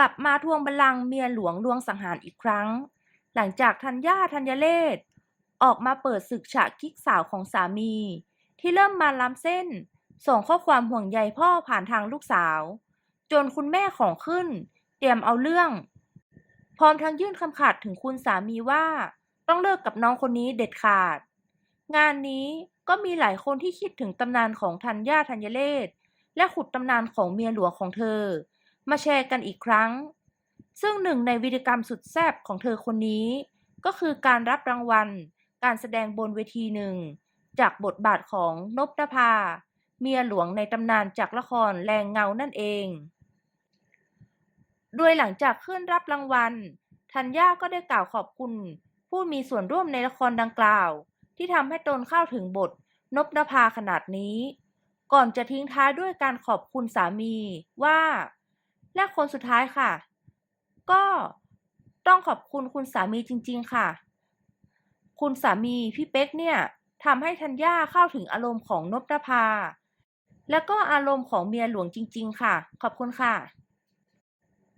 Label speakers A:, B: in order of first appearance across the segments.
A: กลับมาทวงบัลลังก์เมียหลวงลวงสังหารอีกครั้ง หลังจากธัญญาธัญเลศออกมาเปิดศึกฉะกิ๊กสาวของสามี ที่เริ่มมาล้ำเส้น ส่งข้อความห่วงใยพ่อผ่านทางลูกสาว จนคุณแม่ของขึ้น เตรียมเอาเรื่อง พร้อมทั้งยื่นคำขาดถึงคุณสามีว่า ต้องเลิกกับน้องคนนี้เด็ดขาด งานนี้ก็มีหลายคนที่คิดถึงตำนานของธัญญาธัญเลศและขุดตำนานของเมียหลวงของเธอ มาแชร์กันอีกครั้ง ซึ่งหนึ่งในวิธีกรรมสุดแซ่บของเธอคนนี้ ก็คือการรับรางวัล การแสดงบนเวทีหนึ่ง จากบทบาทของนพนภา เมียหลวงในตำนานจากละครแรงเงานั่นเอง โดยหลังจากขึ้นรับรางวัลธัญญาก็ได้กล่าวขอบคุณ ผู้มีส่วนร่วมในละครดังกล่าว ที่ทำให้ตนเข้าถึงบทนพนภาขนาดนี้ ก่อนจะทิ้งท้ายด้วยการขอบคุณสามีว่า และคนสุดท้ายค่ะ ก็ต้องขอบคุณคุณสามีจริง ๆ ค่ะ คุณสามีพี่เป๊กเนี่ยทำให้ธัญญาเข้าถึงอารมณ์ของนพนภา และก็อารมณ์ของเมียหลวงจริง ๆ ค่ะ ขอบคุณค่ะ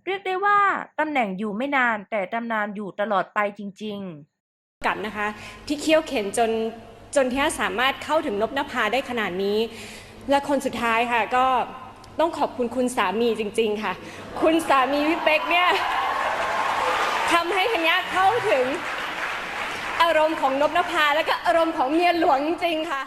A: เรียกได้ว่าตำแหน่งอยู่ไม่นานแต่ตำนานอยู่ตลอดไปจริง ๆ
B: กัดนะคะ ที่เคี่ยวเข็นจนจนที่สามารถเข้าถึงนบนภาได้ขนาดนี้ และคนสุดท้ายค่ะก็ ต้องขอบคุณคุณสามีจริง ๆ ค่ะ คุณสามีพี่เป๊กเนี่ยทำให้ธัญญาเข้าถึงอารมณ์ของนบนภา และก็อารมณ์ของเมียหลวงจริงค่ะ